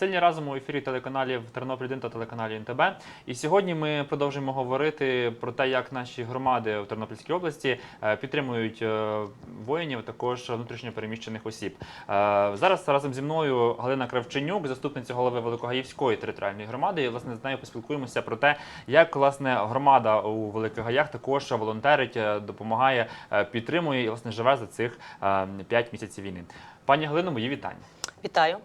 Сильні разом у ефірі телеканалів Тернопіль 1 та телеканалі НТБ. І сьогодні ми продовжуємо говорити про те, як наші громади у Тернопільській області е, підтримують е, воїнів, також внутрішньопереміщених осіб. Е, Зараз разом зі мною Галина Кравченюк, заступниця голови Великогаївської територіальної громади. І власне з нею поспілкуємося про те, як власне громада у Великих Гаях також волонтерить, допомагає, підтримує і власне живе за цих 5 місяців війни. Пані Галино, мої вітання. Вітаю.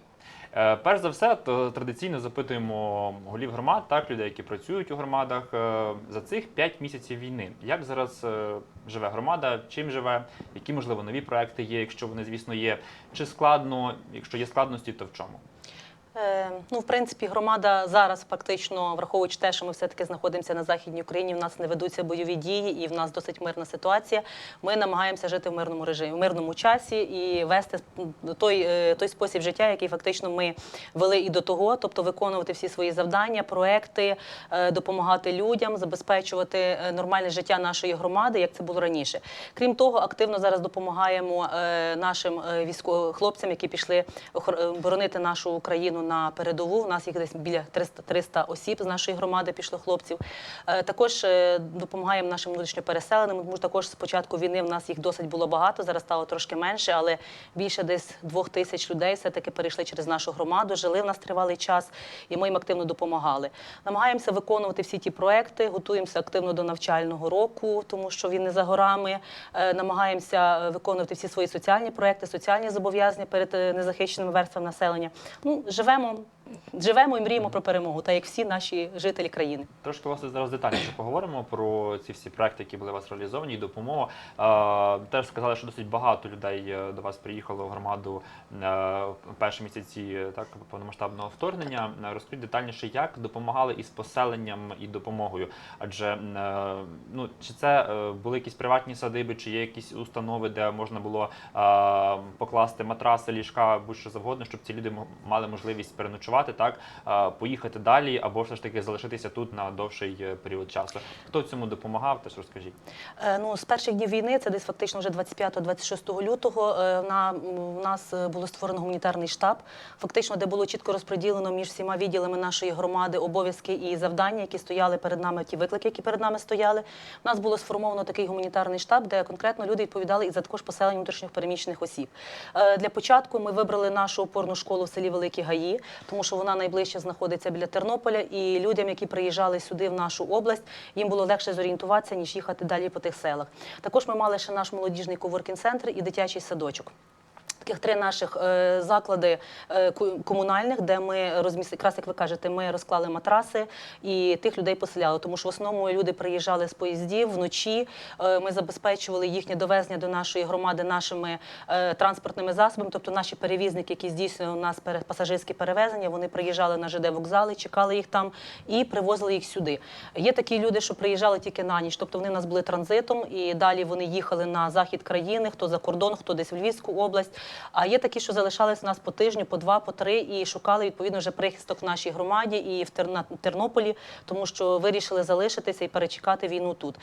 Е, Перш за все, то традиційно запитуємо голів громад, так, людей, які працюють у громадах, е, за цих 5 місяців війни. Як зараз е, живе громада, чим живе, які, можливо, нові проекти є, якщо вони, звісно, є, чи складно, якщо є складності, то в чому? Е, ну, в принципі, громада зараз фактично, враховуючи те, що ми все-таки знаходимося на західній Україні, в нас не ведуться бойові дії, і в нас досить мирна ситуація. Ми намагаємося жити в мирному режимі, в мирному часі і вести той, е, той спосіб життя, який фактично ми вели і до того, тобто виконувати всі свої завдання, проекти, е, допомагати людям, забезпечувати нормальне життя нашої громади, як це було раніше. Крім того, активно зараз допомагаємо нашим військовим хлопцям, які пішли боронити нашу Україну на передову. У нас їх десь біля 300, 300 осіб з нашої громади пішло хлопців. Е, Також е, допомагаємо нашим внутрішньопереселеним. Тому також з початку війни в нас їх досить було багато. Зараз стало трошки менше, але більше десь двох тисяч людей все-таки перейшли через нашу громаду, жили в нас тривалий час, і ми їм активно допомагали. Намагаємося виконувати всі ті проекти, готуємося активно до навчального року, тому що він не за горами. Е, Намагаємося виконувати всі свої соціальні проекти, соціальні зобов'язання перед незахищеними верствами населення. Ну, живемо, vraiment. Живемо і мріємо про перемогу, так як всі наші жителі країни. Трошки власне зараз детальніше поговоримо про ці всі проекти, які були у вас реалізовані, і допомога. Теж сказали, що досить багато людей е, до вас приїхало в громаду е, в перші місяці е, так повномасштабного вторгнення. Розкажіть детальніше, як допомагали із поселенням і допомогою. Адже ну чи це були якісь приватні садиби, чи є якісь установи, де можна було покласти матраси, ліжка, будь-що завгодно, щоб ці люди мали можливість переночувати, так е, поїхати далі, або все ж таки залишитися тут на довший е, період часу. Хто цьому допомагав? Теж розкажіть. Е, Ну, з перших днів війни, це десь фактично вже 25-26 лютого, е, на, у нас було створено гуманітарний штаб, фактично, де було чітко розподілено між всіма відділами нашої громади обов'язки і завдання, які стояли перед нами, ті виклики, які перед нами стояли. У нас було сформовано такий гуманітарний штаб, де конкретно люди відповідали і за також поселення внутрішніх переміщених осіб. Для початку ми вибрали нашу опорну школу в селі Великі Гаї, тому що вона найближче знаходиться біля Тернополя, і людям, які приїжджали сюди в нашу область, їм було легше зорієнтуватися, ніж їхати далі по тих селах. Також ми мали ще наш молодіжний коворкінг центр і дитячий садочок. Таких три наших е, заклади е, комунальних, де ми розмістили, якраз як ви кажете, ми розклали матраси і тих людей поселяли. Тому що в основному люди приїжджали з поїздів вночі. Е, ми забезпечували їхнє довезення до нашої громади нашими транспортними засобами. Тобто наші перевізники, які здійснювали у нас пасажирські перевезення, вони приїжджали на ЖД вокзали, чекали їх там і привозили їх сюди. Є такі люди, що приїжджали тільки на ніч, тобто вони в нас були транзитом, і далі вони їхали на захід країни, хто за кордон, хто десь в Львівську область. А є такі, що залишались у нас по тижню, по два, по три, і шукали відповідно вже прихисток в нашій громаді і в Тер- Тернополі, тому що вирішили залишитися і перечекати війну тут.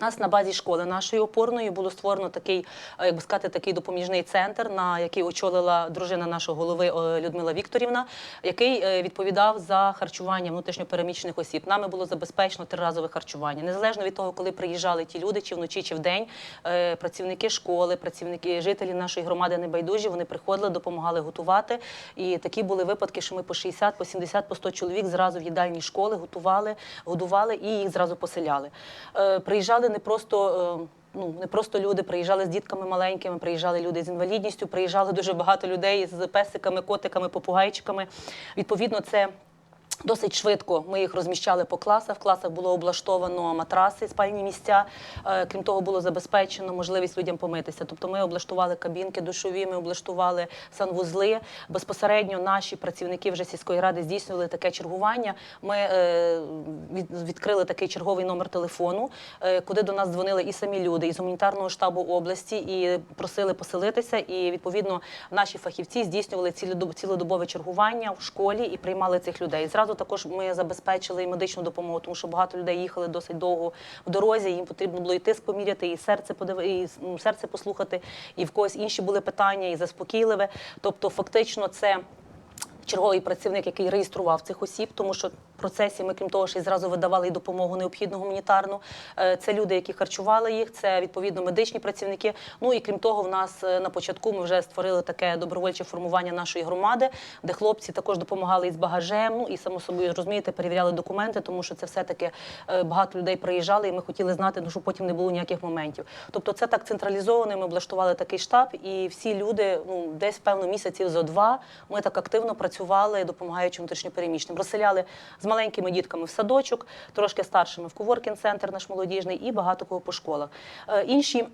Нас на базі школи нашої опорної було створено такий, е, як би сказати, такий допоміжний центр, на який очолила дружина нашого голови е, Людмила Вікторівна, який е, відповідав за харчування внутрішньопереміщених осіб. Нами було забезпечено триразове харчування. Незалежно від того, коли приїжджали ті люди, чи вночі, чи вдень, працівники школи, працівники жителі нашої громади небайдужі, вони приходили, допомагали готувати. І такі були випадки, що ми по 60, по 70, по 100 чоловік зразу в їдальні школи готували, годували і їх зразу поселяли. Приїжджали не просто. е, Ну, не просто люди приїжджали з дітками маленькими, приїжджали люди з інвалідністю, приїжджали дуже багато людей з песиками, котиками, попугайчиками. Відповідно, це Досить швидко ми їх розміщали по класах. В класах було облаштовано матраси, спальні місця. Е, Крім того, було забезпечено можливість людям помитися. Тобто ми облаштували кабінки душові, ми облаштували санвузли. Безпосередньо наші працівники вже сільської ради здійснювали таке чергування. Ми е, відкрили такий черговий номер телефону, е, куди до нас дзвонили і самі люди із гуманітарного штабу області і просили поселитися. І відповідно наші фахівці здійснювали цілодоб- цілодобове чергування в школі і приймали цих людей. Зразу також ми забезпечили і медичну допомогу, тому що багато людей їхали досить довго в дорозі. Їм потрібно було і тиск поміряти, і серце подиви, і серце послухати, і в когось інші були питання, і заспокійливе. Тобто, фактично, це черговий працівник, який реєстрував цих осіб, тому що процесі ми, крім того, ще й зразу видавали і допомогу необхідну гуманітарну. Е, Це люди, які харчували їх, це відповідно медичні працівники. Ну і крім того, в нас е, на початку ми вже створили таке добровольче формування нашої громади, де хлопці також допомагали із багажем. Ну і само собою розумієте, перевіряли документи, тому що це все таки багато людей приїжджали, і ми хотіли знати, ну щоб потім не було ніяких моментів. Тобто, це так централізовано. Ми облаштували такий штаб, і всі люди, ну десь певно місяців зо два, ми так активно працювали, допомагаючи внутрішньопереміщеним. Розселяли з маленькими дітками в садочок, трошки старшими в коворкінг-центр наш молодіжний і багато кого по школах. Е, Інші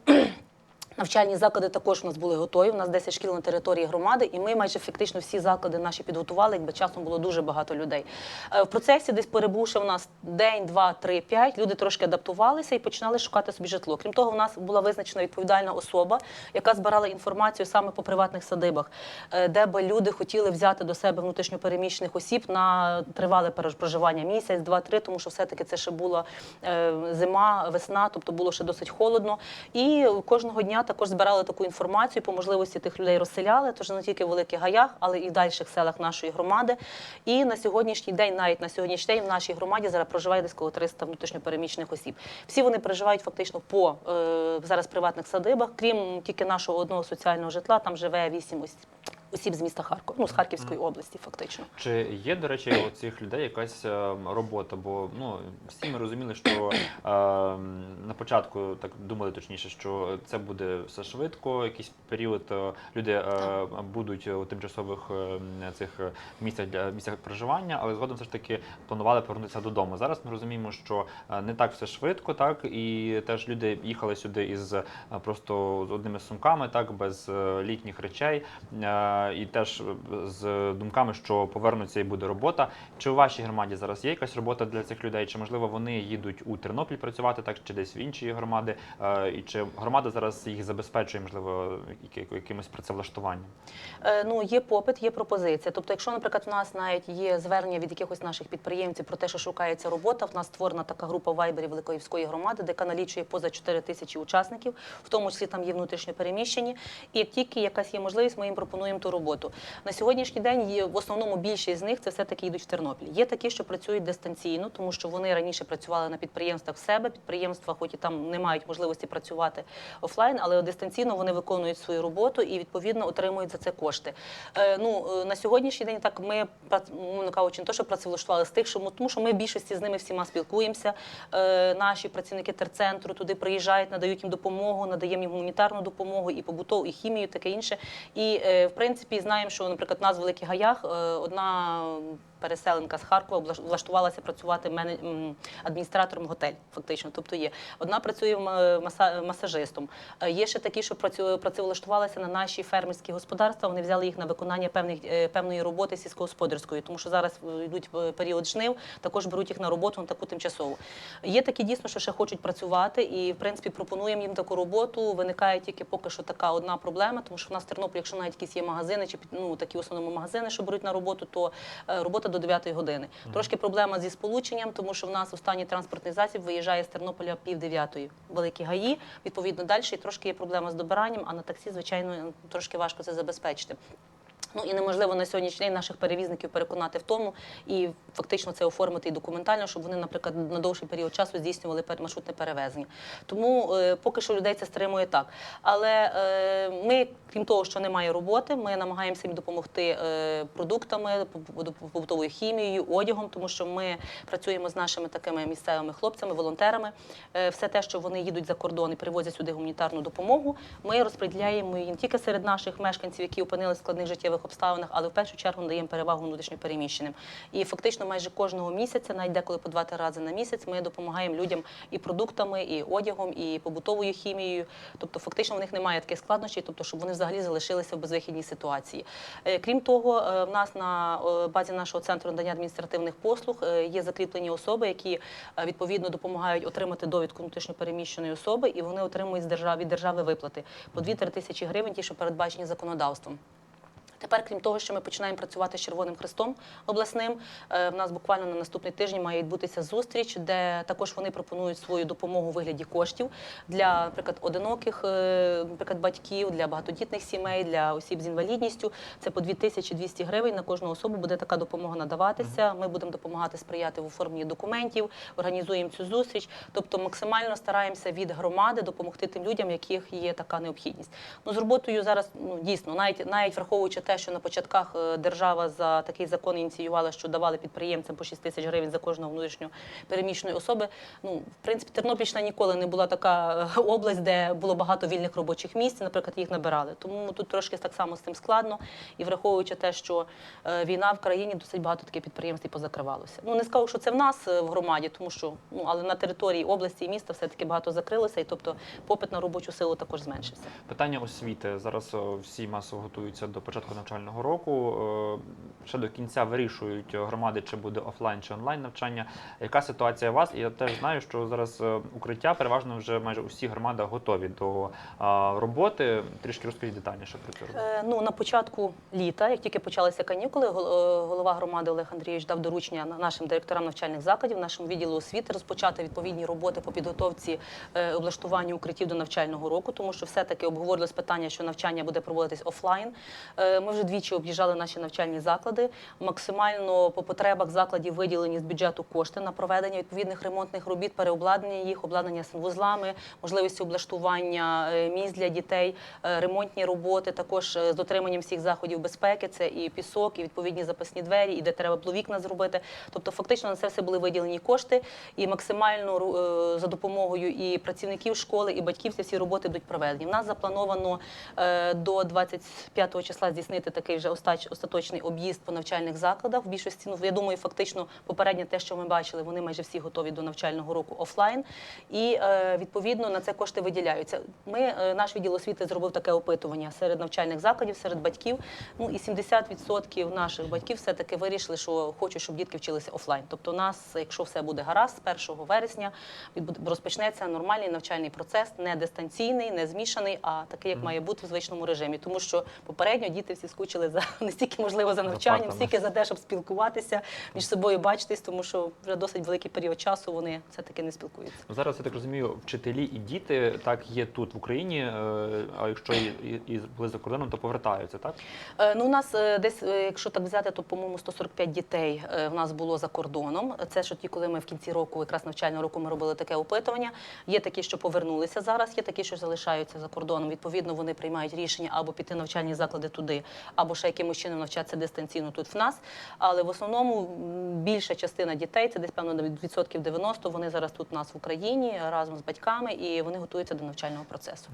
Навчальні заклади також у нас були готові. У нас 10 шкіл на території громади, і ми майже фактично всі заклади наші підготували, якби часом було дуже багато людей. Е, В процесі, десь перебувши у нас день, два, три, п'ять, люди трошки адаптувалися і починали шукати собі житло. Крім того, у нас була визначена відповідальна особа, яка збирала інформацію саме по приватних садибах, е, де би люди хотіли взяти до себе внутрішньопереміщених осіб на тривале проживання місяць, два-три, тому що все-таки це ще була е, зима, весна, тобто було ще досить холодно. І кожного дня також збирали таку інформацію, по можливості тих людей розселяли, тож не тільки в великих гаях, але і в дальших селах нашої громади. І на сьогоднішній день, навіть на сьогоднішній день, в нашій громаді зараз проживає десь коло 300 внутрішньопереміщених осіб. Всі вони проживають фактично по е, зараз приватних садибах, крім тільки нашого одного соціального житла, там живе 8 осіб. Осіб з міста Харкова, ну з Харківської області, фактично. Чи є, до речі, у цих людей якась е, робота? Бо ну всі ми розуміли, що е, на початку так думали точніше, що це буде все швидко. Якийсь період е, люди е, будуть у тимчасових е, цих місцях для місцях проживання, але згодом все ж таки планували повернутися додому. Зараз ми розуміємо, що е, не так все швидко, так і теж люди їхали сюди із просто з одними сумками, так без літніх речей. Е, і теж з думками, що повернуться і буде робота. Чи у вашій громаді зараз є якась робота для цих людей? Чи можливо вони їдуть у Тернопіль працювати, так чи десь в інші громади? Е, І чи громада зараз їх забезпечує, можливо, якимось працевлаштуванням? Е, Ну, є попит, є пропозиція. Тобто, якщо, наприклад, в нас навіть є звернення від якихось наших підприємців про те, що шукається робота, в нас створена така група вайберів Великоївської громади, яка налічує поза 4 тисячі учасників, в тому числі там є внутрішньо переміщені. І тільки якась є можливість, ми їм пропонуємо ту роботу. На сьогоднішній день є в основному більшість з них це все-таки йдуть в Тернопіль. Є такі, що працюють дистанційно, тому що вони раніше працювали на підприємствах в себе. Підприємства, хоч і там не мають можливості працювати офлайн, але дистанційно вони виконують свою роботу і відповідно отримують за це кошти. Е, ну е, на сьогоднішній день так ми мовно кажучи, не то, що працевлаштували з тих, що тому що ми більшості з ними всіма спілкуємося. Е, наші працівники терцентру туди приїжджають, надають їм допомогу, надаємо їм гуманітарну допомогу і побутову, і хімію, таке інше. І е, в принципі знаємо, що, наприклад, у нас в великих гаях е, одна переселенка з Харкова влаштувалася працювати адміністратором готель, фактично. Тобто є одна працює масажистом. Е, Є ще такі, що працевлаштувалися на наші фермерські господарства. Вони взяли їх на виконання певних е, певної роботи сільськогосподарської, тому що зараз е, йдуть період жнив, також беруть їх на роботу на таку тимчасову. Є такі дійсно, що ще хочуть працювати, і в принципі пропонуємо їм таку роботу. Виникає тільки поки що така одна проблема, тому що в нас в Тернополі, якщо навіть якісь є магазини, чи ну такі основному магазини, що беруть на роботу, то е, робота до 9 години. Трошки проблема зі сполученням, тому що в нас останній транспортний засіб виїжджає з Тернополя пів дев'ятої. Великі гаї, відповідно далі. І трошки є проблема з добиранням, а на таксі, звичайно, трошки важко це забезпечити. Ну і неможливо на сьогоднішній день наших перевізників переконати в тому і фактично це оформити і документально, щоб вони, наприклад, на довший період часу здійснювали маршрутне перевезення. Тому е, поки що людей це стримує так. Але е, ми, крім того, що немає роботи, ми намагаємося їм допомогти е, продуктами, побутовою хімією, одягом, тому що ми працюємо з нашими такими місцевими хлопцями, волонтерами. Е, все те, що вони їдуть за кордон і привозять сюди гуманітарну допомогу, ми розподіляємо її не тільки серед наших мешканців, які опинилися в складних життєвих обставинах, але в першу чергу надаємо перевагу внутрішньопереміщеним. І фактично майже кожного місяця, навіть деколи по два-три рази на місяць, ми допомагаємо людям і продуктами, і одягом, і побутовою хімією. Тобто, фактично в них немає таких складнощів, тобто, щоб вони взагалі залишилися в безвихідній ситуації. Е, Крім того, е, в нас на е, базі нашого центру надання адміністративних послуг є закріплені особи, які відповідно допомагають отримати довідку внутрішньопереміщеної особи, і вони отримують від держави виплати по 2-3 тисячі гривень, ті, що передбачені законодавством. Тепер, крім того, що ми починаємо працювати з Червоним Хрестом обласним, е, в нас буквально на наступний тиждень має відбутися зустріч, де також вони пропонують свою допомогу у вигляді коштів для, наприклад, одиноких е, наприклад, батьків, для багатодітних сімей, для осіб з інвалідністю. Це по 2200 гривень на кожну особу буде така допомога надаватися. Ми будемо допомагати сприяти в оформленні документів, організуємо цю зустріч. Тобто максимально стараємося від громади допомогти тим людям, яких є така необхідність. Ну з роботою зараз ну дійсно, навіть навіть враховуючи те, що на початках е, держава за такий закон ініціювала, що давали підприємцям по 6 тисяч гривень за кожного внутрішньо переміщеної особи. Ну в принципі, Тернопільщина ніколи не була така е, область, де було багато вільних робочих місць. Наприклад, їх набирали. Тому тут трошки так само з цим складно. І враховуючи те, що е, війна в країні досить багато таких підприємств і позакривалося. Ну не скажу, що це в нас в громаді, тому що ну але на території області і міста все таки багато закрилося, і тобто попит на робочу силу також зменшився. Питання освіти. Зараз всі масово готуються до початку навчального року. Е, Ще до кінця вирішують е, громади, чи буде офлайн чи онлайн навчання. Яка ситуація у вас? І я теж знаю, що зараз е, укриття переважно вже майже у всіх громадах готові до роботи. Трішки розкажіть детальніше про цю. Е, Ну, на початку літа, як тільки почалися канікули, гол- е, голова громади Олег Андрійович дав доручення нашим директорам навчальних закладів, нашому відділу освіти розпочати відповідні роботи по підготовці е, облаштуванню укриттів до навчального року, тому що все-таки обговорилось питання, що навчання буде проводитись офлайн. Е, Ми вже двічі об'їжджали наші навчальні заклади. Максимально по потребах закладів виділені з бюджету кошти на проведення відповідних ремонтних робіт, переобладнання їх, обладнання санвузлами, можливості облаштування е, місць для дітей, е, ремонтні роботи, також е, з дотриманням всіх заходів безпеки. Це і пісок, і відповідні запасні двері, і де треба було вікна зробити. Тобто, фактично на це все були виділені кошти, і максимально за допомогою і працівників школи, і батьків ці всі роботи будуть проведені. У нас заплановано до 25 числа здійснити такий вже остаточний об'їзд по навчальних закладах. В більшості, ну я думаю, фактично попередньо те, що ми бачили, вони майже всі готові до навчального року офлайн. І е, відповідно на це кошти виділяються. Ми е, наш відділ освіти зробив таке опитування серед навчальних закладів, серед батьків. Ну і 70% наших батьків все таки вирішили, що хочуть, щоб дітки вчилися офлайн. Тобто, у нас, якщо все буде гаразд, з 1 вересня розпочнеться нормальний навчальний процес, не дистанційний, не змішаний, а такий, як має бути в звичному режимі. Тому що попередньо діти всі скучили за не стільки можливо за навчанням, стільки за те, щоб спілкуватися між собою, бачитись, тому що вже досить великий період часу вони все таки не спілкуються. Ну, Зараз я так розумію, вчителі і діти так є тут в Україні. е, А якщо і, і, і були за кордоном, то повертаються, так? Е, Ну, у нас е, десь, якщо так взяти, то по-моєму 145 дітей в нас було за кордоном. Це що ті, коли ми в кінці року, якраз навчального року, ми робили таке опитування. Є такі, що повернулися зараз, є такі, що залишаються за кордоном. Відповідно, вони приймають рішення або піти навчальні заклади туди, або ще якимось чином навчатися дистанційно тут в нас. Але в основному більша частина дітей, це десь певно відсотків 90, вони зараз тут у нас в Україні разом з батьками і вони готуються до навчального процесу.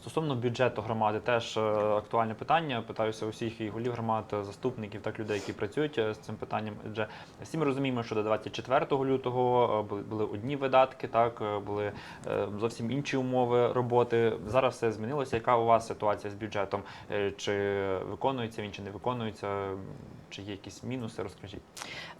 Стосовно бюджету громади, теж е, актуальне питання. Питаюся усіх і голів громад, е, заступників, так людей, які працюють е, з цим питанням. Адже всі ми розуміємо, що до 24 лютого були, одні видатки, так були зовсім інші умови роботи. Зараз все змінилося. Яка у вас ситуація з бюджетом? Чи виконується він, чи не виконується? Чи є якісь мінуси? Розкажіть.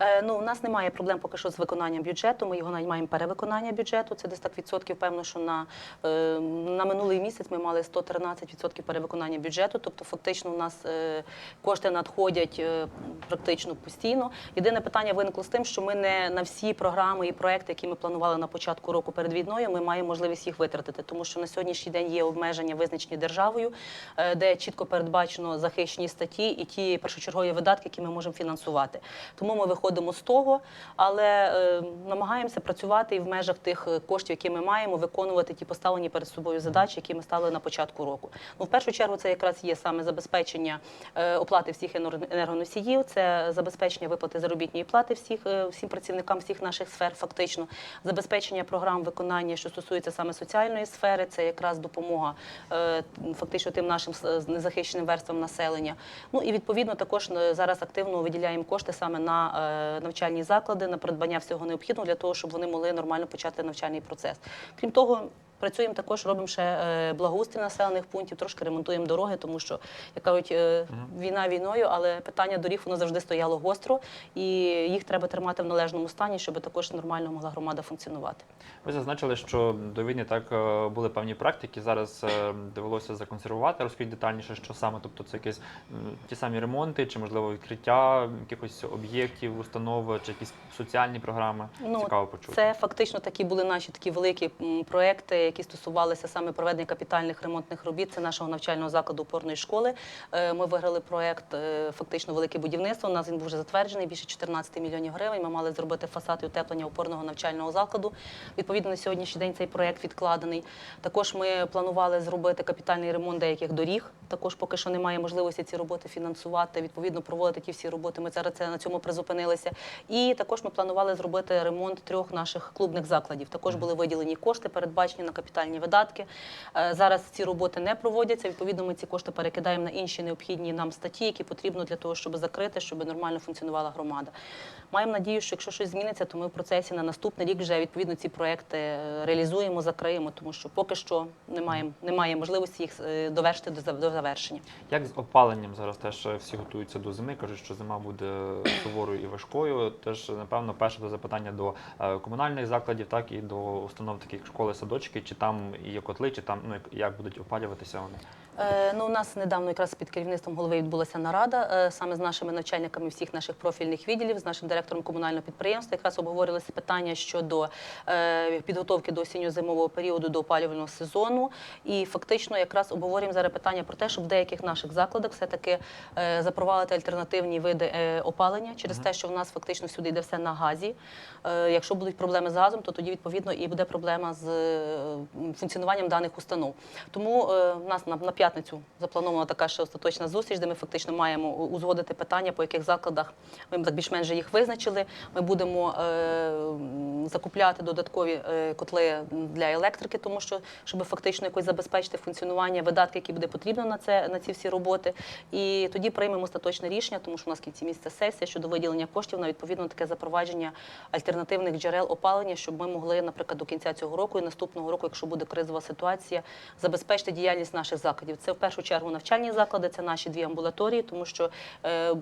Е, Ну, у нас немає проблем поки що з виконанням бюджету. Ми його навіть маємо перевиконання бюджету. Це десь так відсотків. Певно, що на, е, на минулий місяць ми мали 113 відсотків перевиконання бюджету. Тобто, фактично, у нас е, кошти надходять е, практично постійно. Єдине питання виникло з тим, що ми не на всі програми і проекти, які ми планували на початку року перед війною, ми маємо можливість їх витратити, тому що на сьогоднішній день є обмеження, визначені державою, е, де чітко передбачено захищені статті і ті першочергові видатки, які ми можемо фінансувати. Тому ми виходимо з того, але е, намагаємося працювати і в межах тих е, коштів, які ми маємо, виконувати ті поставлені перед собою задачі, які ми ставили на початку року. Ну, в першу чергу, це якраз є саме забезпечення е, оплати всіх енергоносіїв, це забезпечення виплати заробітної плати всіх, е, всім працівникам всіх наших сфер, фактично, забезпечення програм виконання, що стосується саме соціальної сфери, це якраз допомога е, фактично тим нашим незахищеним верствам населення. Ну і відповідно також е, зараз активно виділяємо кошти саме на е, навчальні заклади, на придбання всього необхідного для того, щоб вони могли нормально почати навчальний процес. Крім того, Працюємо також, робимо ще е, благоустрій населених пунктів, трошки ремонтуємо дороги, тому що, як кажуть, е, війна війною, але питання доріг воно завжди стояло гостро, і їх треба тримати в належному стані, щоб також нормально могла громада функціонувати. Ви зазначили, що до війни так е, були певні практики. Зараз довелося законсервувати. Розкажіть детальніше, що саме, тобто це якісь ті самі ремонти, чи можливо відкриття якихось об'єктів, установ, чи якісь соціальні програми. Ну, Цікаво почути. Це фактично такі були наші такі великі проекти, які стосувалися саме проведення капітальних ремонтних робіт. Це нашого навчального закладу опорної школи. Е, Ми виграли проект е, фактично велике будівництво. У нас він був вже затверджений більше 14 мільйонів гривень. Ми мали зробити фасад і утеплення опорного навчального закладу. Відповідно, на сьогоднішній день цей проект відкладений. Також ми планували зробити капітальний ремонт деяких доріг. Також поки що немає можливості ці роботи фінансувати. Відповідно, проводити ті всі роботи. Ми зараз це на цьому призупинилися. І також ми планували зробити ремонт трьох наших клубних закладів. Також були виділені кошти, передбачені на капітальні видатки. Е, Зараз ці роботи не проводяться. Відповідно, ми ці кошти перекидаємо на інші необхідні нам статті, які потрібно для того, щоб закрити, щоб нормально функціонувала громада. Маємо надію, що якщо щось зміниться, то ми в процесі на наступний рік вже відповідно ці проекти е, реалізуємо, закриємо, тому що поки що немає, немає можливості їх е, довершити до зав- до завершення. Як з опаленням зараз теж всі готуються до зими, кажуть, що зима буде суворою і важкою. Теж, напевно, перше запитання до комунальних закладів, так і до установ таких школи, садочки, чи там є котли, чи там ну як, будуть опалюватися вони. Е, Ну, у нас недавно якраз під керівництвом голови відбулася нарада е, саме з нашими начальниками всіх наших профільних відділів, з нашим директором комунального підприємства. Якраз обговорювалися питання щодо е, підготовки до осінньо-зимового періоду до опалювального сезону. І фактично якраз обговорюємо зараз питання про те, щоб в деяких наших закладах все-таки запровадити альтернативні види опалення через те, що в нас фактично всюди йде все на газі. Якщо будуть проблеми з газом, то тоді відповідно і буде проблема з функціонуванням даних установ. Тому в нас на, на п'ятницю запланована така ще остаточна зустріч, де ми фактично маємо узгодити питання, по яких закладах ми так більш-менш їх визначили. Ми будемо е, закупляти додаткові е, котли для електрики, тому що щоб фактично якось забезпечити функціонування видатки, які буде потрібно на це на ці всі роботи. І тоді приймемо остаточне рішення, тому що у нас в кінці місяця сесія щодо виділення коштів на відповідно таке запровадження альтернативних джерел опалення, щоб ми могли, наприклад, до кінця цього року і наступного року, якщо буде кризова ситуація, забезпечити діяльність наших закладів. Це в першу чергу навчальні заклади, це наші дві амбулаторії, тому що е,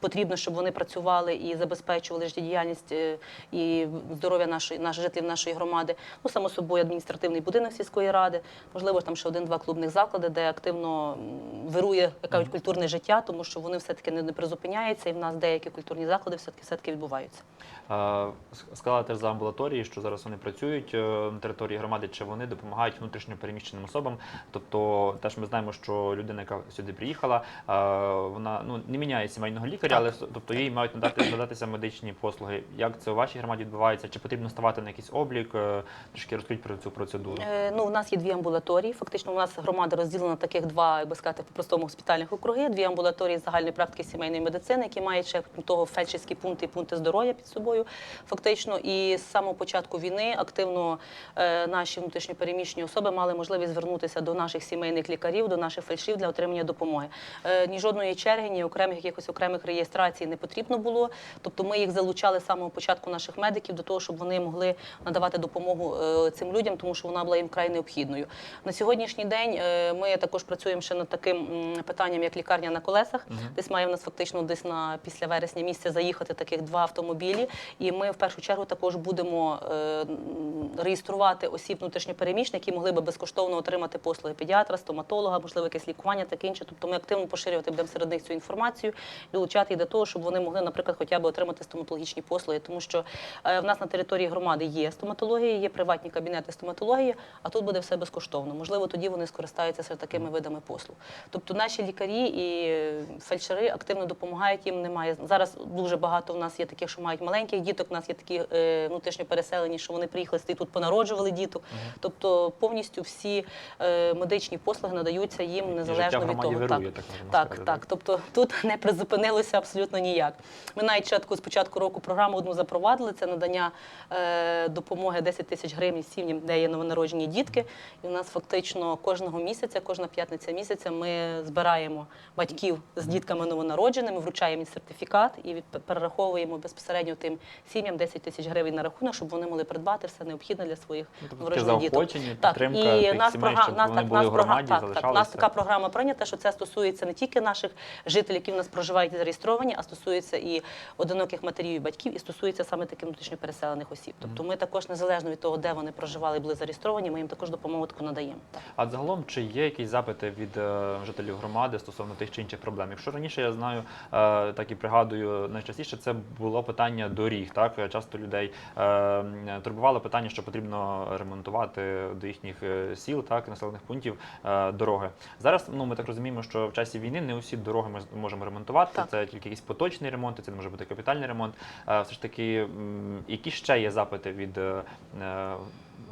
потрібно, щоб вони працювали і забезпечували життєдіяльність е, і здоров'я нашої наших жителів нашої громади. Ну само собою адміністративний будинок сільської ради, можливо, там ще один-два клубних заклади, де активно вирує кажуть, культурне життя, тому що вони все таки не, призупиняються, і в нас деякі культурні заклади все таки все таки відбуваються. Е, с- теж за амбулаторії, що зараз вони працюють е, на території громади, чи вони допомагають внутрішньо переміщеним особам. Тобто, теж ми знаємо, що людина, яка сюди приїхала, е, вона ну не міняє сімейного лікаря, Так. але тобто їй мають надати надатися медичні послуги. Як це у вашій громаді відбувається? Чи потрібно ставати на якийсь облік? Е, Трішки розкажіть про цю процедуру. Е, Ну, у нас є дві амбулаторії. Фактично, у нас громада розділена на таких два, як би сказати, по-простому госпітальних округи. Дві амбулаторії загальної практики сімейної медицини, які мають ще того фельдшерські пункти і пункти здоров'я під собою. Фактично, і з самого початку війни активно е, наші внутрішньопереміщені особи мали можливість звернутися до наших сімейних лікарів, до наших фельдшерів для отримання допомоги. Е, Ні жодної черги, ні окремих якихось окремих реєстрацій не потрібно було. Тобто ми їх залучали з самого початку наших медиків до того, щоб вони могли надавати допомогу е, цим людям, тому що вона була їм вкрай необхідною. На сьогоднішній день е, ми також працюємо ще над таким питанням, як лікарня на колесах. Десь має в нас фактично десь на після вересня місяця заїхати таких два автомобілі. І ми в першу чергу також будемо реєструвати осіб внутрішньопереміщених, які могли би безкоштовно отримати послуги педіатра, стоматолога, можливо, якесь лікування, таке інше. Тобто ми активно поширювати будемо серед них цю інформацію, долучати їх до того, щоб вони могли, наприклад, хоча б отримати стоматологічні послуги, тому що е, в нас на території громади є стоматологія, є приватні кабінети стоматології, а тут буде все безкоштовно. Можливо, тоді вони скористаються серед такими видами послуг. Тобто наші лікарі і фельдшери активно допомагають їм. Немає зараз дуже багато в нас є таких, що мають маленьких діток. У нас є такі е, внутрішньо переселені, що вони приїхали і тут понароджували діток. Тобто повністю всі е, медичні послуги надаються їм незалежно від того. вирує, так. так Так, сказати, так. Тобто тут не призупинилося абсолютно ніяк. Ми навіть ще таку з початку року програму одну запровадили. Це надання е, допомоги 10 тисяч гривень сім'ям, де є новонароджені дітки. І у нас фактично кожного місяця, кожна п'ятниця місяця, ми збираємо батьків з дітками новонародженими, вручаємо їм сертифікат і перераховуємо безпосередньо тим сім'ям 10 тисяч гривень на рахунок, щоб вони могли придбати все необхідне для своїх Ну, тобто новонароджених діток. Так, і нас сімей, щоб нас вони так- були нас громаді, так, так, у нас така програма прийнята, що це стосується не тільки наших жителів, які в нас проживають і зареєстровані, а стосується і одиноких матерів і батьків, і стосується саме таких внутрішньо переселених осіб. Тобто ми також незалежно від того, де вони проживали і були зареєстровані, ми їм також допомогу таку надаємо. Так. А загалом, чи є якісь запити від е, жителів громади стосовно тих чи інших проблем? Якщо раніше я знаю, е, так і пригадую, найчастіше це було питання доріг. Так часто людей е, турбувало питання, що потрібно ремонтувати до їхніх е, сіл, так населених пунктів е, дороги. Зараз ну ми так розуміємо, що в часі війни не усі дороги ми можемо ремонтувати. Так. Це тільки якісь поточні ремонти, це може бути капітальний ремонт. Е, Все ж таки, які ще є запити від е, е,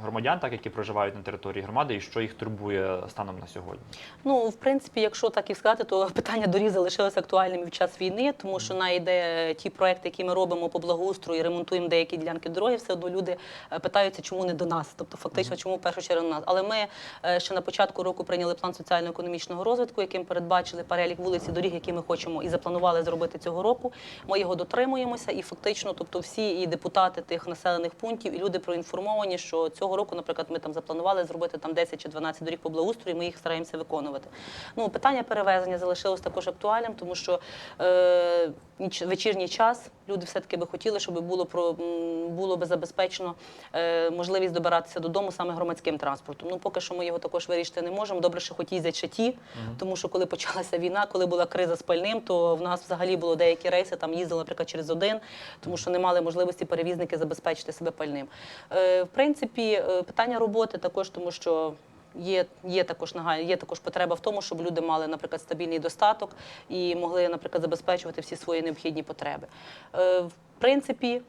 громадян, так які проживають на території громади, і що їх турбує станом на сьогодні? Ну, в принципі, якщо так і сказати, то питання доріг залишилося актуальним в час війни, тому що на йде ті проекти, які ми робимо по благоустрою, і ремонтуємо деякі ділянки дороги, все одно люди е, питаються, чому не до нас. Тобто, фактично, чому в першу чергу до нас. Але ми е, ще на початку року прийняли план соціально-економічного розвитку, яким передбачили перелік вулиць і доріг, які ми хочемо і запланували зробити цього року. Ми його дотримуємося, і фактично, тобто, всі і депутати тих населених пунктів, і люди проінформовані, що цього року, наприклад, ми там запланували зробити там 10 чи 12 доріг по благоустрою, ми їх стараємося виконувати. Ну, питання перевезення залишилось також актуальним, тому що е, вечірній час люди все-таки би хотіли, щоб було про було би забезпечено е, можливість добиратися додому саме громадським транспортом. Ну, поки що ми його також вирішити не можемо. Добре, що хоч їздять ще ті, тому що коли почалася війна, коли була криза з пальним, то в нас взагалі було деякі рейси, там їздили, наприклад, через один, тому що не мали можливості перевізники забезпечити себе пальним. Е, в принципі, е, питання роботи також, тому що. Є, є також нага- є також потреба в тому, щоб люди мали, наприклад, стабільний достаток і могли, наприклад, забезпечувати всі свої необхідні потреби. Е, в принципі,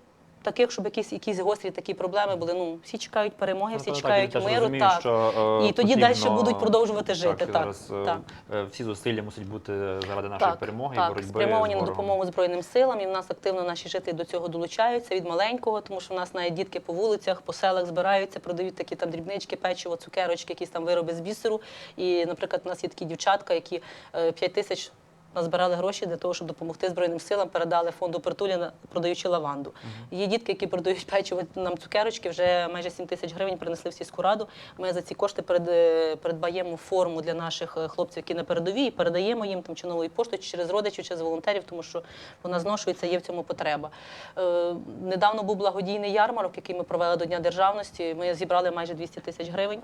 таких, щоб якісь, якісь гострі такі проблеми були. Ну всі чекають перемоги, всі Ну, чекають так, миру. розумію, Так. що, е, І тоді потрібно, далі будуть продовжувати жити, Так, зараз е, так. е, всі зусилля мусять бути заради нашої Так, перемоги так, боротьби спрямовані на допомогу Збройним силам. І в нас активно наші жителі до цього долучаються від маленького, тому що в нас навіть дітки по вулицях, по селах збираються, продають такі там дрібнички, печиво, цукерочки, якісь там вироби з бісеру. І, наприклад, у нас є такі дівчатка, які 5 тисяч. Назбирали гроші для того, щоб допомогти Збройним силам, передали фонду притулі, на- продаючи лаванду. Є дітки, які продають печиво нам цукерочки, вже майже 7 тисяч гривень принесли в сільську раду. Ми за ці кошти перед, е, передбаємо форму для наших е, хлопців, які на передовій, і передаємо їм там чи новою поштою, чи через родичів, чи з волонтерів, тому що вона зношується, є в цьому потреба. Е, недавно був благодійний ярмарок, який ми провели до Дня державності. Ми зібрали майже 200 тисяч гривень.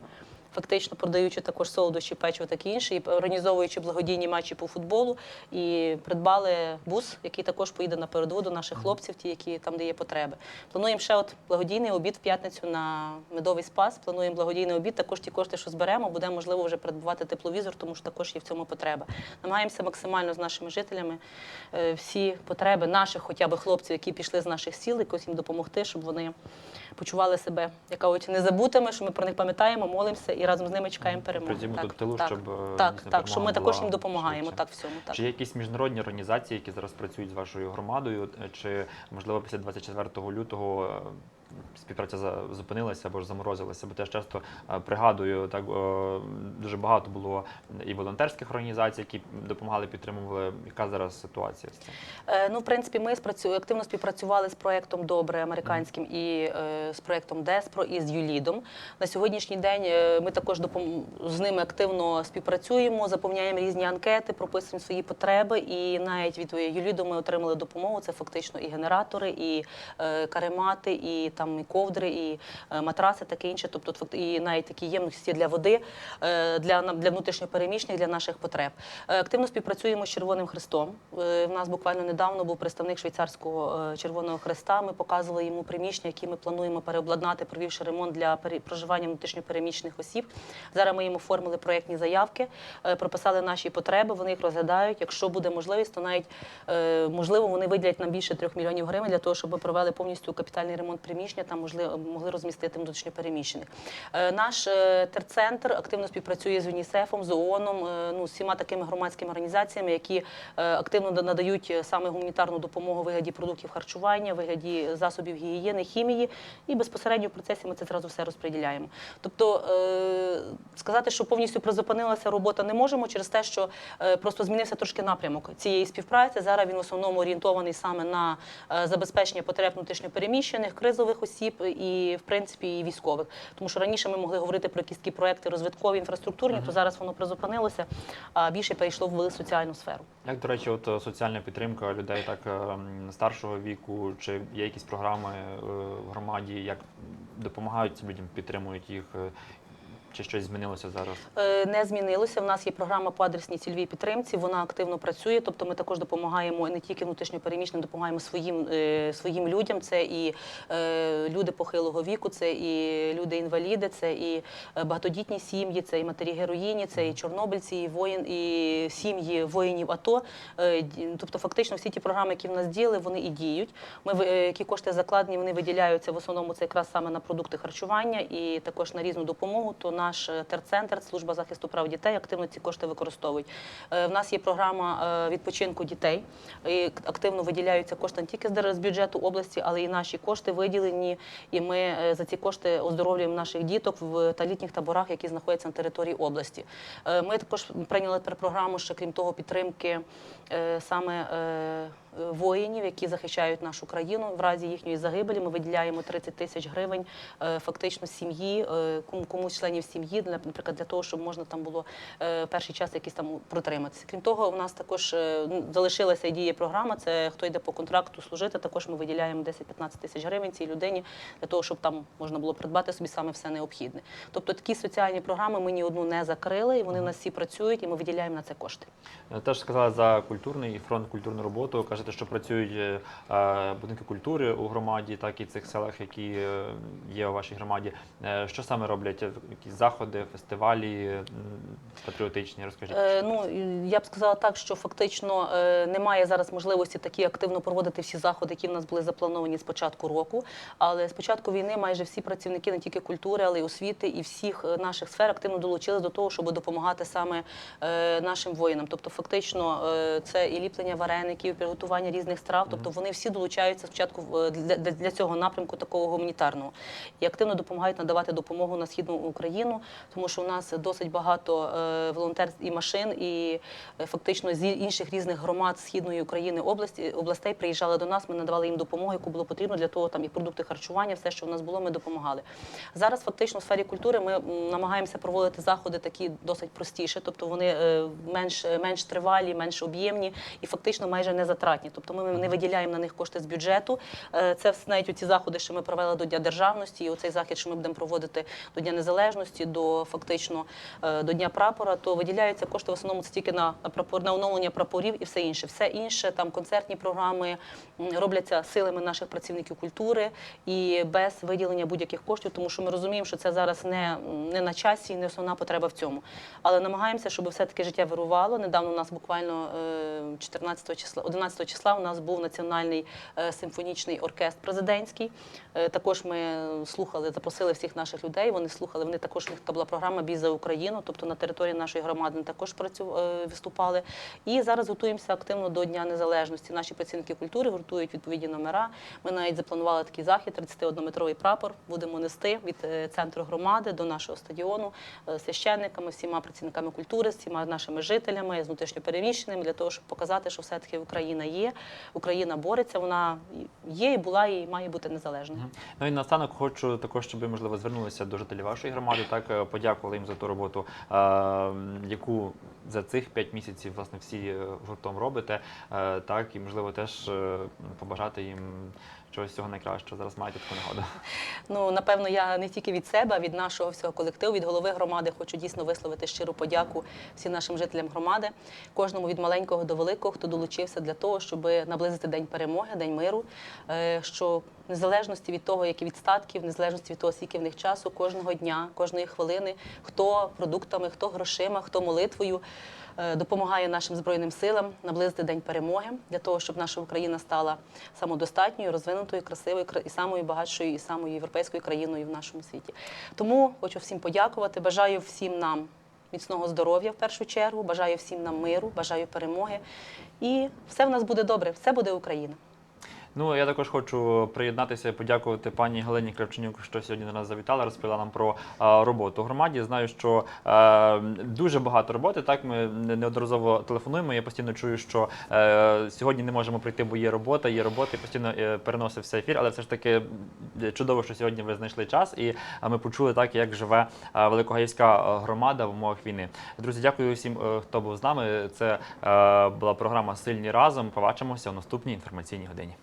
Фактично продаючи також солодощі, печиво, таке інше, і організовуючи благодійні матчі по футболу, і придбали бус, який також поїде на передову до наших хлопців, ті, які там, де є потреби. Плануємо ще от благодійний обід в п'ятницю на медовий спас. Плануємо благодійний обід. Також ті кошти, що зберемо, буде можливо вже придбати тепловізор, тому що також є в цьому потреба. Намагаємося максимально з нашими жителями е, всі потреби наших, хоча б хлопців, які пішли з наших сіл, якось їм допомогти, щоб вони почували себе яка от незабутими, що ми про них пам'ятаємо, молимося і разом з ними чекаємо перемоги. Працюємо так, до тилу, так, щоб, е, так, так, що ми також їм допомагаємо. швидше. Так, всьому так. Чи є якісь міжнародні організації, які зараз працюють з вашою громадою, е, чи можливо після 24 лютого е, співпраця зупинилася або ж заморозилася? Бо теж часто е, пригадую, так дуже багато було і волонтерських організацій, які допомагали, підтримували. Яка зараз ситуація? Е, Ну, в принципі, ми спрацю- активно співпрацювали з проектом Добре американським і е, з проектом Деспро і з Юлідом. На сьогоднішній день ми також допом... з ними активно співпрацюємо, заповняємо різні анкети, прописуємо свої потреби. І навіть від Юліду ми отримали допомогу. Це фактично і генератори, і каремати, і там і ковдри, і е, матраси, таке інше. Тобто, і навіть такі ємності для води е, для, для внутрішньопереміщених, для наших потреб. Е, Активно співпрацюємо з Червоним Хрестом. В нас буквально недавно був представник швейцарського Червоного Хреста. Ми показували йому приміщення, які ми плануємо переобладнати, провівши ремонт для проживання внутрішньопереміщених осіб. Зараз ми їм оформили проєктні заявки, прописали наші потреби, вони їх розглядають. Якщо буде можливість, то навіть можливо вони виділять нам більше трьох мільйонів гривень для того, щоб ми провели повністю капітальний ремонт приміщення, там можливо могли розмістити внутрішньопереміщених. Е, Наш е, терцентр активно співпрацює з ЮНІСЕФом, з ООНом, е, ну з всіма такими громадськими організаціями, які активно надають саме гуманітарну допомогу у вигляді продуктів харчування, у вигляді засобів гігієни, хімії, і безпосередньо в процесі ми це зразу все розподіляємо. Тобто сказати, що повністю призупинилася робота не можемо через те, що просто змінився трошки напрямок цієї співпраці. Зараз він в основному орієнтований саме на забезпечення потреб внутрішньопереміщених, кризових посадових осіб і, в принципі, і військових. Тому що раніше ми могли говорити про якісь такі проекти розвиткові, інфраструктурні, то зараз воно призупинилося, а більше перейшло в соціальну сферу. Як, до речі, от е, соціальна підтримка людей так е, старшого віку, чи є якісь програми е, в громаді, як допомагають цим людям, підтримують їх, чи щось змінилося зараз? Е, Не змінилося. В нас є програма по адресній цільовій підтримці. Вона активно працює. Тобто, ми також допомагаємо не тільки внутрішньопереміщеним, допомагаємо своїм е, своїм людям. Це і е, люди похилого віку, це і люди-інваліди, це і багатодітні сім'ї, це і матері героїні, це і чорнобильці, і воїн, і сім'ї воїнів АТО. Тобто, фактично, всі ті програми, які в нас діяли, вони і діють. Ми які кошти закладені, вони виділяються в основному це якраз саме на продукти харчування і також на різну допомогу. То наш е, терцентр, служба захисту прав дітей, активно ці кошти використовують. Е, В нас є програма е, відпочинку дітей. І активно виділяються кошти не тільки з бюджету області, але і наші кошти виділені. І ми за ці кошти оздоровлюємо наших діток в та літніх таборах, які знаходяться на території області. Ми також прийняли програму, ще крім того, підтримки саме. Е, Воїнів, які захищають нашу країну в разі їхньої загибелі, ми виділяємо 30 тисяч гривень е, фактично сім'ї, е, кому- комусь членів сім'ї, наприклад, для того, щоб можна там було перший час якийсь там протриматися. Крім того, у нас також ну, залишилася і діє програма. Це хто йде по контракту служити. Також ми виділяємо 10-15 тисяч гривень цій людині для того, щоб там можна було придбати собі саме все необхідне. Тобто такі соціальні програми ми ні одну не закрили, і вони в нас всі працюють, і ми виділяємо на це кошти. Теж сказали за культурний фронт, культурну роботу. Кажете, що працюють е, е, будинки культури у громаді, так і цих селах, які е, є у вашій громаді. Що саме роблять? Якісь заходи, фестивалі патріотичні? Розкажіть. Ну я б сказала так, що фактично немає зараз можливості такі активно проводити всі заходи, які в нас були заплановані з початку року. Але з початку війни майже всі працівники не тільки культури, але й освіти і всіх наших сфер активно долучились до того, щоб допомагати саме нашим воїнам. Тобто, фактично, це і ліплення вареників, і приготування різних страв. Тобто вони всі долучаються спочатку е, для, для, цього напрямку такого гуманітарного і активно допомагають надавати допомогу на східну Україну, тому що у нас досить багато е, волонтерств і машин, і е, фактично з інших різних громад східної України області областей приїжджали до нас. Ми надавали їм допомогу, яку було потрібно для того, там і продукти харчування, все, що в нас було, ми допомагали. Зараз фактично в сфері культури ми намагаємося проводити заходи такі досить простіше, тобто вони менш, менш тривалі, менш об'ємні і фактично майже не затратні. Тобто ми не виділяємо на них кошти з бюджету. Е, Це навіть ці заходи, що ми провели до Дня державності, і оцей захід, що ми будемо проводити до Дня Незалежності, до фактично е, до Дня прапора, то виділяються кошти в основному це тільки на, на прапор на оновлення прапорів і все інше. Все інше там концертні програми робляться силами наших працівників культури і без виділення будь-яких коштів, тому що ми розуміємо, що це зараз не, не на часі, і не основна потреба в цьому. Але намагаємося, щоб все таки життя вирувало. Недавно у нас буквально е, 14 числа, 11 числа у нас був національний е, симфонічний оркестр президентський. Е, Також ми слухали, запросили всіх наших людей. Вони слухали. Вони також у них була програма Бій за Україну, тобто на території нашої громади вони також працю е, виступали. І зараз готуємося активно до Дня Незалежності. Наші працівники культури гуртують відповідні номера. Ми навіть запланували такий захід, 31-метровий прапор. Будемо нести від центру громади до нашого стадіону священниками, всіма працівниками культури, всіма нашими жителями, з внутрішньопереміщеними, для того, щоб показати, що все-таки Україна є, Україна бореться, вона є і була, і має бути незалежною. Ну і наостанок хочу також, щоб ви можливо звернулися до жителів вашої громади, так е, подякували їм за ту роботу, е, яку за цих п'ять місяців власне всі е, гуртом робите. Так і можливо теж побажати їм чогось всього найкращого. Зараз маєте таку нагоду. Ну, напевно, я не тільки від себе, а від нашого всього колективу, від голови громади хочу дійсно висловити щиру подяку всім нашим жителям громади, кожному від маленького до великого, хто долучився для того, щоб наблизити день перемоги, день миру. е, Що незалежності від того, які від статків, незалежності від того, скільки в них часу, кожного дня, кожної хвилини, хто продуктами, хто грошима, хто молитвою. Е, Допомагає нашим збройним силам наблизити день перемоги для того, щоб наша Україна стала самодостатньою, розвинутою, красивою кра- і самою багатшою, і самою європейською країною в нашому світі. Тому хочу всім подякувати. Бажаю всім нам міцного здоров'я в першу чергу. Бажаю всім нам миру, бажаю перемоги. І все в нас буде добре, все буде Україна. Ну я також хочу приєднатися і подякувати пані Галині Кравченюк, що сьогодні до нас завітала, розповіла нам про е, роботу у громаді. Знаю, що е, дуже багато роботи. Так ми неодноразово телефонуємо. Я постійно чую, що е, сьогодні не можемо прийти, бо є робота, є робота, і постійно е, переносився ефір. Але все ж таки чудово, що сьогодні ви знайшли час, і е, ми почули так, як живе е, Великогаївська е, громада в умовах війни. Друзі, дякую всім, е, хто був з нами. Це е, була програма Сильні разом. Побачимося в наступній інформаційній годині.